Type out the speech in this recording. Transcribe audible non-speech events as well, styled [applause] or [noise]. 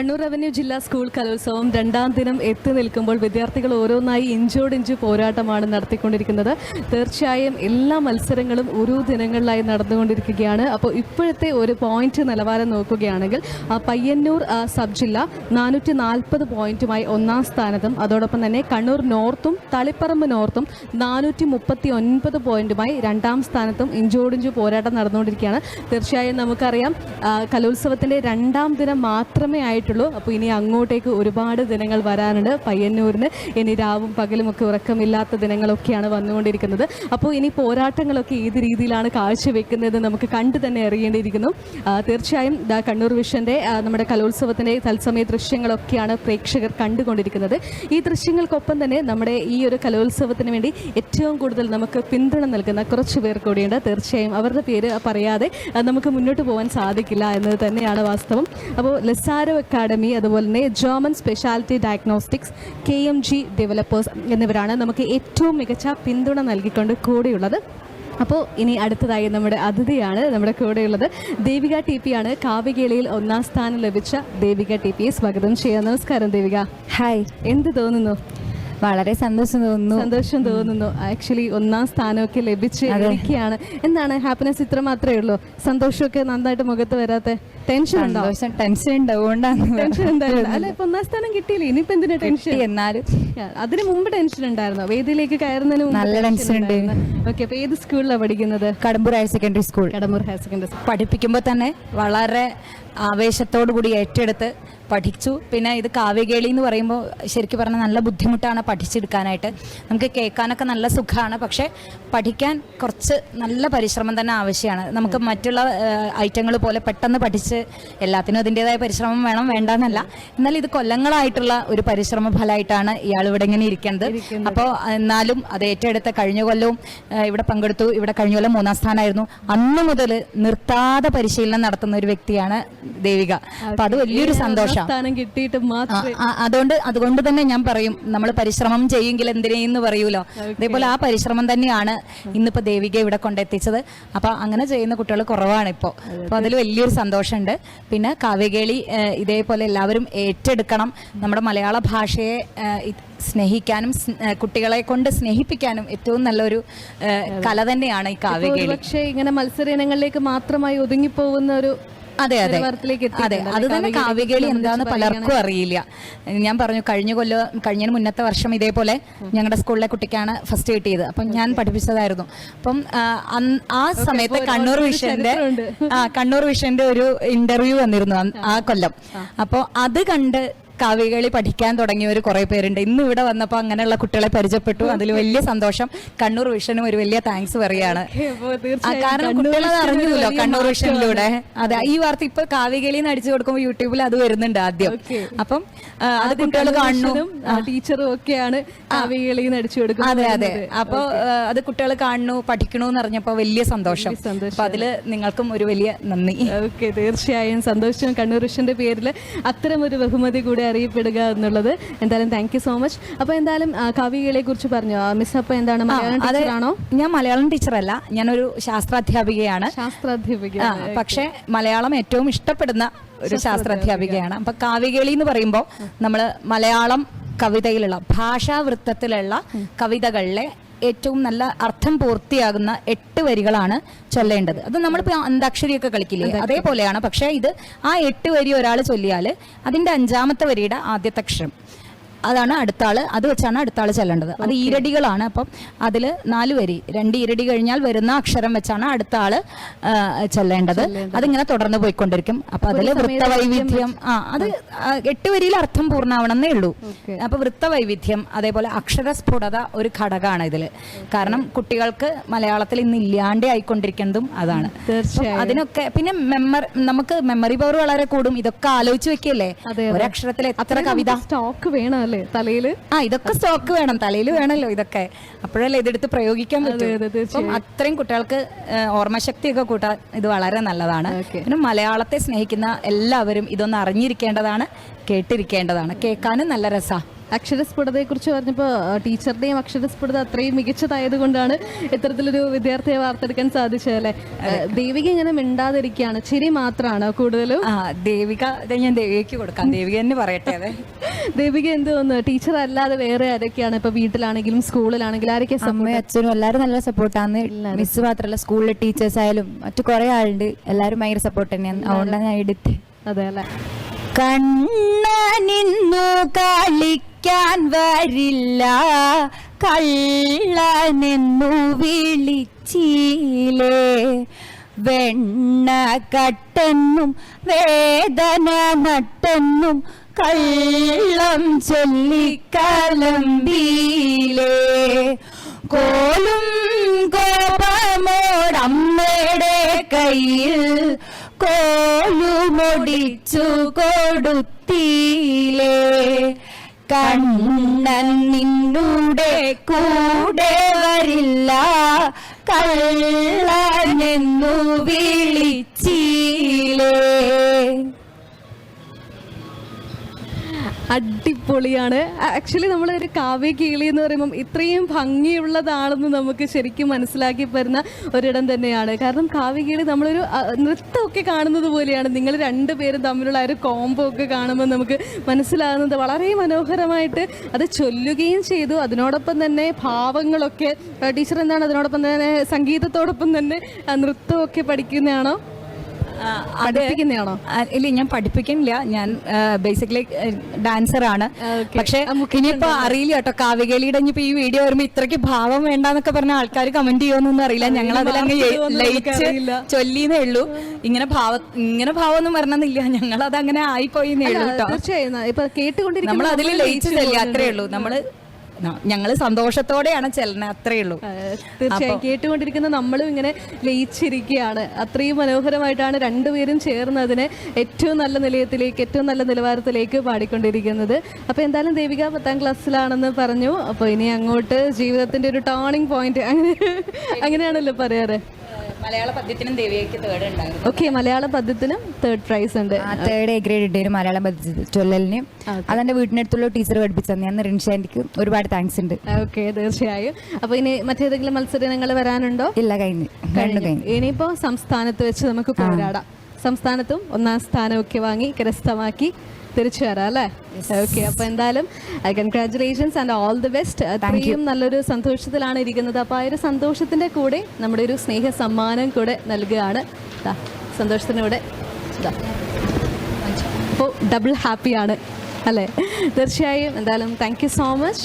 Kannur revenue ജില്ലാ school കലോത്സവം രണ്ടാം ദിനം എത്തി നിൽക്കുമ്പോൾ വിദ്യാർത്ഥികൾ ഓരോന്നായി ഇഞ്ചോടിഞ്ച് പോരാട്ടമാണ് നടത്തിക്കൊണ്ടിരിക്കുന്നത്. തീർച്ചയായും എല്ലാ മത്സരങ്ങളും ഓരോ ദിനങ്ങളിലായി നടന്നുകൊണ്ടിരിക്കുകയാണ്. അപ്പോൾ ഇപ്പോഴത്തെ ഒരു പോയിന്റ് നിലവാരം നോക്കുകയാണെങ്കിൽ പയ്യന്നൂർ സബ് ജില്ല നാനൂറ്റി നാൽപ്പത് പോയിന്റുമായി ഒന്നാം സ്ഥാനത്തും അതോടൊപ്പം തന്നെ കണ്ണൂർ നോർത്തും തളിപ്പറമ്പ് നോർത്തും നാനൂറ്റി മുപ്പത്തി ഒൻപത് പോയിന്റുമായി രണ്ടാം സ്ഥാനത്തും ഇഞ്ചോടിഞ്ച് പോരാട്ടം നടന്നുകൊണ്ടിരിക്കുകയാണ്. തീർച്ചയായും നമുക്കറിയാം കലോത്സവത്തിന്റെ രണ്ടാം ദിനം മാത്രമേ ആയിട്ടുള്ളൂ. അപ്പോൾ ഇനി അങ്ങോട്ടേക്ക് ഒരുപാട് ദിനങ്ങൾ വരാനുണ്ട്. പയ്യന്നൂരിന് ഇനി രാവും പകലും ഒക്കെ ഉറക്കമില്ലാത്ത ദിനങ്ങളൊക്കെയാണ് വന്നുകൊണ്ടിരിക്കുന്നത്. അപ്പോൾ ഇനി പോരാട്ടങ്ങളൊക്കെ ഏത് രീതിയിലാണ് കാഴ്ചവെക്കുന്നത് നമുക്ക് കണ്ടു തന്നെ അറിയേണ്ടിയിരിക്കുന്നു. തീർച്ചയായും കണ്ണൂർ വിഷന്റെ നമ്മുടെ കലോത്സവത്തിന്റെ തത്സമയ ദൃശ്യങ്ങളൊക്കെയാണ് പ്രേക്ഷകർ കണ്ടുകൊണ്ടിരിക്കുന്നത്. ഈ ദൃശ്യങ്ങൾക്കൊപ്പം തന്നെ നമ്മുടെ ഈ ഒരു കലോത്സവത്തിന് വേണ്ടി ഏറ്റവും കൂടുതൽ നമുക്ക് പിന്തുണ നൽകുന്ന കുറച്ച് പേർ കൂടിയുണ്ട്. തീർച്ചയായും അവരുടെ പേര് പറയാതെ നമുക്ക് മുന്നോട്ട് പോകാൻ സാധിക്കില്ല എന്നത് തന്നെയാണ് വാസ്തവം. അപ്പോൾ ലെസാരോ അക്കാഡമി അതുപോലെ തന്നെ German speciality diagnostics K M G developers എന്നിവരാണ് നമുക്ക് ഏറ്റവും മികച്ച പിന്തുണ നൽകിക്കൊണ്ട് കൂടെയുള്ളത്. അപ്പോൾ ഇനി അടുത്തതായി നമ്മുടെ അതിഥിയാണ് നമ്മുടെ കൂടെയുള്ളത്. ദേവിക ടി പി ആണ് കാവികേളിയിൽ ഒന്നാം സ്ഥാനം ലഭിച്ച ദേവിക ടി പിയെ സ്വാഗതം ചെയ്യാം. നമസ്കാരം ദേവിക. ഹായ് എന്ത് തോന്നുന്നു? വളരെ സന്തോഷം തോന്നുന്നു. സന്തോഷം തോന്നുന്നു. ആക്ച്വലി ഒന്നാം സ്ഥാനമൊക്കെ ലഭിച്ച് ഇരിക്കുകയാണ്. എന്താണ്? ഹാപ്പിനെസ് ഇത്ര മാത്രമേ ഉള്ളൂ. സന്തോഷമൊക്കെ നന്നായിട്ട് മുഖത്ത് വരാത്ത? ടെൻഷൻ ഉണ്ടോ? സന്തോഷം. ടെൻഷൻ ഉണ്ടാവുകൊണ്ടാണ് ടെൻഷൻ എന്തായാലും അല്ല ഇപ്പൊ ഒന്നാം സ്ഥാനം കിട്ടിയില്ലേ? ഇനിയിപ്പോ എന്തിനാ ടെൻഷൻ എന്നാലും. അതിന് മുമ്പ് ടെൻഷൻ ഉണ്ടായിരുന്നോ? വേദിയിലേക്ക് കയറുന്നതിന് മുമ്പ് നല്ല ടെൻഷൻ ഉണ്ട്. ഓക്കെ അപ്പൊ ഏത് സ്കൂളിലാണ് പഠിക്കുന്നത്? Kadambur higher secondary school Kadambur higher secondary school പഠിപ്പിക്കുമ്പോൾ തന്നെ വളരെ ആവേശത്തോടു കൂടി ഏറ്റെടുത്ത് പഠിച്ചു. പിന്നെ ഇത് കാവ്യകേളി എന്ന് പറയുമ്പോൾ ശരിക്കും പറഞ്ഞാൽ നല്ല ബുദ്ധിമുട്ടാണ് പഠിച്ചെടുക്കാനായിട്ട്. നമുക്ക് കേൾക്കാനൊക്കെ നല്ല സുഖമാണ് പക്ഷേ പഠിക്കാൻ കുറച്ച് നല്ല പരിശ്രമം തന്നെ ആവശ്യമാണ്. നമുക്ക് മറ്റുള്ള ഐറ്റങ്ങൾ പോലെ പെട്ടെന്ന് പഠിച്ച് എല്ലാത്തിനും അതിന്റെതായ പരിശ്രമം വേണം വേണ്ടെന്നല്ല. എന്നാൽ ഇത് കൊല്ലങ്ങളായിട്ടുള്ള ഒരു പരിശ്രമ ഫലമായിട്ടാണ് ഇയാൾ ഇവിടെ ഇങ്ങനെ ഇരിക്കുന്നത്. അപ്പോൾ എന്നാലും അത് ഏറ്റെടുത്ത കഴിഞ്ഞ കൊല്ലവും ഇവിടെ പങ്കെടുത്തു. ഇവിടെ കഴിഞ്ഞ കൊല്ലം മൂന്നാം സ്ഥാനമായിരുന്നു. അന്ന് മുതൽ നിർത്താതെ പരിശീലനം നടത്തുന്ന ഒരു വ്യക്തിയാണ് ദേവിക. അപ്പൊ അത് വലിയൊരു സന്തോഷം. കിട്ടിയിട്ട് അതുകൊണ്ട് അതുകൊണ്ട് തന്നെ ഞാൻ പറയും നമ്മൾ പരിശ്രമം ചെയ്യെങ്കിൽ എന്തിനേന്ന് പറയൂലോ? അതേപോലെ ആ പരിശ്രമം തന്നെയാണ് ഇന്നിപ്പോ ദേവിക ഇവിടെ കൊണ്ടെത്തിച്ചത്. അപ്പൊ അങ്ങനെ ചെയ്യുന്ന കുട്ടികൾ കുറവാണ് ഇപ്പോൾ അപ്പൊ അതിൽ വലിയൊരു സന്തോഷമുണ്ട്. പിന്നെ കാവ്യകേളി ഇതേപോലെ എല്ലാവരും ഏറ്റെടുക്കണം. നമ്മുടെ മലയാള ഭാഷയെ സ്നേഹിക്കാനും കുട്ടികളെ കൊണ്ട് സ്നേഹിപ്പിക്കാനും ഏറ്റവും നല്ലൊരു കല തന്നെയാണ് ഈ കാവ്യകേളി. പക്ഷേ ഇങ്ങനെ മത്സര ഇനങ്ങളിലേക്ക് മാത്രമായി ഒതുങ്ങിപ്പോകുന്ന ഒരു അതെ അതെ. അതെ. അത് തന്നെ കാവ്യകേളി എന്താന്ന് പലർക്കും അറിയില്ല. ഞാൻ പറഞ്ഞു കഴിഞ്ഞ കൊല്ലം കഴിഞ്ഞതിന് മുന്നത്തെ വർഷം ഇതേപോലെ ഞങ്ങളുടെ സ്കൂളിലെ കുട്ടിക്കാണ് ഫസ്റ്റ് കിട്ടിയത് അപ്പം ഞാൻ പഠിപ്പിച്ചതായിരുന്നു. അപ്പം ആ, സമയത്ത് കണ്ണൂർ വിഷന്റെ ആ കണ്ണൂർ വിഷന്റെ ഒരു ഇന്റർവ്യൂ വന്നിരുന്നു ആ കൊല്ലം. അപ്പോൾ അത് കണ്ട് കാവ്യകളി പഠിക്കാൻ തുടങ്ങിയവർ കുറേ പേരുണ്ട്. ഇന്ന് ഇവിടെ വന്നപ്പോൾ അങ്ങനെയുള്ള കുട്ടികളെ പരിചയപ്പെട്ടു. അതിൽ വലിയ സന്തോഷം. കണ്ണൂർ വിഷനും ഒരു വലിയ താങ്ക്സ് പറയാണ്. അപ്പോൾ കാരണം കുട്ടികൾ ഒരു കണ്ണൂർ. വിഷനിലൂടെ. അതെ ഈ വാർത്ത ഇപ്പൊ കാവ്യകേളിന്ന് അടിച്ചു കൊടുക്കുമ്പോൾ യൂട്യൂബിൽ അത് വരുന്നുണ്ട് ആദ്യം. അപ്പം അത് കുട്ടികൾ കാണുന്നു. ടീച്ചറും ഒക്കെയാണ് കാവ്യകളിൽ അടിച്ചു കൊടുക്കുന്നത്. അതെ അതെ. അപ്പൊ അത് കുട്ടികൾ കാണുന്നു പഠിക്കണു എന്ന് അറിഞ്ഞപ്പോ വലിയ സന്തോഷം. അപ്പൊ അതിൽ നിങ്ങൾക്കും ഒരു വലിയ നന്ദി. ഓക്കെ തീർച്ചയായും സന്തോഷം കണ്ണൂർ വിഷന്റെ പേരിൽ അത്തരം ഒരു ബഹുമതി കൂടി അറിയപ്പെടുക എന്നുള്ളത്. എന്തായാലും താങ്ക് യു സോ മച്ച് അപ്പൊ എന്തായാലും കവികളെ കുറിച്ച് പറഞ്ഞു? മിസ് അപ്പൊ എന്താണ്? മലയാളം ടീച്ചറാണോ ഞാൻ മലയാളം ടീച്ചറല്ല ഞാനൊരു ശാസ്ത്രാധ്യാപികയാണ്. ശാസ്ത്രാധ്യാപിക. പക്ഷെ പക്ഷേ മലയാളം ഏറ്റവും ഇഷ്ടപ്പെടുന്ന ഒരു ശാസ്ത്രാധ്യാപികയാണ്. അപ്പൊ കാവികളി എന്ന് പറയുമ്പോൾ നമ്മൾ മലയാളം കവിതയിലുള്ള ഭാഷാവൃത്തത്തിലുള്ള കവിതകളിലെ ഏറ്റവും നല്ല അർത്ഥം പൂർത്തിയാകുന്ന എട്ട് വരികളാണ് ചൊല്ലേണ്ടത്. അത് നമ്മളിപ്പോൾ അന്താക്ഷരിയൊക്കെ കളിക്കില്ലേ? അതേപോലെയാണ്. പക്ഷേ ഇത് ആ എട്ട് വരി ഒരാൾ ചൊല്ലിയാൽ അതിന്റെ അഞ്ചാമത്തെ വരിയുടെ ആദ്യത്തെ അക്ഷരം. അതാണ് അടുത്ത ആൾ അത് വെച്ചാണ് അടുത്ത ആൾ ചെല്ലേണ്ടത്. അത് ഈരടികളാണ്. അപ്പം അതിൽ നാല് വരി. രണ്ട് ഈരടി കഴിഞ്ഞാൽ വരുന്ന അക്ഷരം വെച്ചാണ് അടുത്ത ആൾ ചെല്ലേണ്ടത്. അതിങ്ങനെ തുടർന്ന് പോയിക്കൊണ്ടിരിക്കും. അപ്പൊ അതിൽ വൃത്തവൈവിധ്യം ആ അത് എട്ട് വരിയിൽ അർത്ഥം പൂർണമാവണമെന്നേ ഉള്ളൂ. അപ്പൊ വൃത്തവൈവിധ്യം അതേപോലെ അക്ഷരസ്ഫുടത ഒരു ഘടകമാണ് ഇതിൽ കാരണം കുട്ടികൾക്ക് മലയാളത്തിൽ ഇന്ന് ഇല്ലാണ്ട് ആയിക്കൊണ്ടിരിക്കുന്നതും അതാണ്. തീർച്ചയായും. അതിനൊക്കെ പിന്നെ മെമ്മറി നമുക്ക് മെമ്മറി പവർ വളരെ കൂടും. ഇതൊക്കെ ആലോചിച്ച് വെക്കല്ലേ? ഒരക്ഷരത്തിൽ എത്ര കവിത? സ്റ്റോക്ക് വേണം അല്ലേ തലയിൽ ആ ഇതൊക്കെ സ്റ്റോക്ക് വേണം. തലയിൽ വേണമല്ലോ ഇതൊക്കെ. അപ്പോഴല്ലേ ഇതെടുത്ത് പ്രയോഗിക്കാൻ പറ്റും. അത്രയും കുട്ടികൾക്ക് ഓർമ്മശക്തി ഓർമ്മശക്തിയൊക്കെ കൂട്ടാൻ ഇത് വളരെ നല്ലതാണ്. പിന്നെ മലയാളത്തെ സ്നേഹിക്കുന്ന എല്ലാവരും ഇതൊന്ന് അറിഞ്ഞിരിക്കേണ്ടതാണ് കേട്ടിരിക്കേണ്ടതാണ്. കേൾക്കാനും നല്ല രസാ. അക്ഷരസ്ഫുടതയെക്കുറിച്ച് പറഞ്ഞപ്പോൾ ടീച്ചറുടെയും അക്ഷരസ്ഫുടത അത്രയും മികച്ചതായത് കൊണ്ടാണ് ഇത്തരത്തിലൊരു വിദ്യാർത്ഥിയെ വാർത്തെടുക്കാൻ സാധിച്ചത് അല്ലേ? ദേവിക ഇങ്ങനെ മിണ്ടാതിരിക്കുകയാണ്. ചിരി മാത്രമാണ് കൂടുതലും? ആ ദേവിക ഞാൻ ദേവികയ്ക്ക് കൊടുക്കാം. ദേവിക തന്നെ പറയട്ടെ അതെ. [laughs] ദേവിക എന്ത് തോന്നുന്നു? ടീച്ചർ അല്ലാതെ വേറെ ആരൊക്കെയാണ് ഇപ്പൊ വീട്ടിലാണെങ്കിലും സ്കൂളിലാണെങ്കിലും? ആരൊക്കെ അമ്മയും അച്ഛനും എല്ലാവരും നല്ല സപ്പോർട്ടാണ് മിസ് മാത്രമല്ല സ്കൂളിലെ ടീച്ചേഴ്സ് ആയാലും മറ്റു കുറെ ആളുണ്ട്. എല്ലാവരും ഭയങ്കര സപ്പോർട്ട് തന്നെയാണ്. അതുകൊണ്ടാണ് ഞാൻ എടുത്ത് അതെ അല്ലേ? കണ്ണ നിന്നു കളിക്കാൻ വരില്ല. കള്ളനെന്നു വിളിച്ചീലേ. വെണ്ണ കട്ടെന്നും വേദന നട്ടെന്നും കള്ളം ചൊല്ലിക്കലമ്പീലേ കോലും കോപമോടമ്മയുടെ കയ്യിൽ കോലുമൊടിച്ചു കൊടുത്തീലേ. കണ്ണൻ നിന്നുടെ കൂടെ വരില്ല കള്ളനെന്നു വിളിച്ചീലേ അടിപൊളിയാണ്. ആക്ച്വലി നമ്മൾ ഒരു കാവ്യ കീളി എന്ന് പറയുമ്പം ഇത്രയും ഭംഗിയുള്ളതാണെന്ന് നമുക്ക് ശരിക്കും മനസ്സിലാക്കി വരുന്ന ഒരിടം തന്നെയാണ്. കാരണം കാവ്യ കീളി നമ്മളൊരു നൃത്തമൊക്കെ കാണുന്നത് പോലെയാണ്. നിങ്ങൾ രണ്ടുപേരും തമ്മിലുള്ള ഒരു കോംബോ ഒക്കെ കാണുമ്പോൾ നമുക്ക് മനസ്സിലാകുന്നത് വളരെ മനോഹരമായിട്ട് അത് ചൊല്ലുകയും ചെയ്തു. അതിനോടൊപ്പം തന്നെ ഭാവങ്ങളൊക്കെ ടീച്ചർ എന്താണ്? അതിനോടൊപ്പം തന്നെ സംഗീതത്തോടൊപ്പം തന്നെ നൃത്തമൊക്കെ പഠിക്കുന്നതാണോ? പഠിപ്പിക്കുന്നതാണോ? ഇല്ല ഞാൻ പഠിപ്പിക്കുന്നില്ല. ഞാൻ ബേസിക്കലി ഡാൻസർ ആണ്. പക്ഷെ ഇനിയിപ്പോ അറിയില്ല കേട്ടോ. കാവികേലിയുടെ ഇനിയിപ്പോ ഈ വീഡിയോ വരുമ്പോ ഇത്രയ്ക്ക് ഭാവം വേണ്ടെന്നൊക്കെ പറഞ്ഞ ആൾക്കാർ കമന്റ് ചെയ്യുമെന്നൊന്നും അറിയില്ല. ഞങ്ങൾ അതിലങ്ങ് ലയിച്ച് ചൊല്ലിന്നേ ഉള്ളൂ. ഇങ്ങനെ ഭാവ ഇങ്ങനെ ഭാവമൊന്നും വരണമെന്നില്ല. ഞങ്ങൾ അത് അങ്ങനെ ആയിപ്പോയിന്നേ ഉള്ളൂ കേട്ടോ. തീർച്ചയായും. ഇപ്പൊ നമ്മൾ അതിൽ ലയിച്ച് അത്രേ ഉള്ളൂ. നമ്മൾ ഞങ്ങൾ സന്തോഷത്തോടെയാണ് ചെല്ലണ അത്രേ ഉള്ളൂ. തീർച്ചയായും. കേട്ടുകൊണ്ടിരിക്കുന്ന നമ്മളും ഇങ്ങനെ ലയിച്ചിരിക്കുകയാണ്. അത്രയും മനോഹരമായിട്ടാണ് രണ്ടുപേരും ചേർന്ന് അതിനെ ഏറ്റവും നല്ല നിലയത്തിലേക്ക് ഏറ്റവും നല്ല നിലവാരത്തിലേക്ക് പാടിക്കൊണ്ടിരിക്കുന്നത്. അപ്പോൾ എന്തായാലും ദേവിക പത്താം ക്ലാസ്സിലാണെന്ന് പറഞ്ഞു. അപ്പോൾ ഇനി അങ്ങോട്ട് ജീവിതത്തിന്റെ ഒരു ടേണിംഗ് പോയിന്റ് അങ്ങനെ അങ്ങനെയാണല്ലോ പറയാറ്. മലയാള പദ്യത്തിനും ദേവിയയ്ക്ക് തേർഡ് ഉണ്ടായിരുന്നു. ഓക്കെ മലയാള പദ്യത്തിനും തേർഡ് പ്രൈസ് ഉണ്ട്. ആ തേർഡ് എ ഗ്രേഡ് ഇട്ടൊരു മലയാളം ചൊല്ലലിന്. അതെന്റെ വീട്ടിനടുത്തുള്ള ടീച്ചർ പഠിപ്പിച്ചു തന്നെ. അന്ന് റിൻഷാന്റിക്ക് ഒരുപാട് താങ്ക്സ് ഉണ്ട്. ഓക്കെ തീർച്ചയായും. അപ്പൊ ഇനി മറ്റേതെങ്കിലും മത്സരങ്ങൾ വരാനുണ്ടോ? ഇല്ല കഴിഞ്ഞു കഴിഞ്ഞു. ഇനിയിപ്പോ സംസ്ഥാനത്ത് വെച്ച് നമുക്ക് പോരാടാം. സംസ്ഥാനത്തും ഒന്നാം സ്ഥാനമൊക്കെ വാങ്ങി കരസ്ഥമാക്കി തിരിച്ചു വരാം അല്ലേ? ഓക്കെ അപ്പൊ എന്തായാലും congratulations and all the best അത്രയും നല്ലൊരു സന്തോഷത്തിലാണ് ഇരിക്കുന്നത്. അപ്പൊ ആ ഒരു സന്തോഷത്തിന്റെ കൂടെ നമ്മുടെ ഒരു സ്നേഹ സമ്മാനം കൂടെ നൽകുകയാണ്. സന്തോഷത്തിനൂടെ ദാ. അപ്പോൾ ഡബിൾ ഹാപ്പിയാണ് അല്ലേ? തീർച്ചയായും എന്തായാലും താങ്ക് യു സോ മച്ച്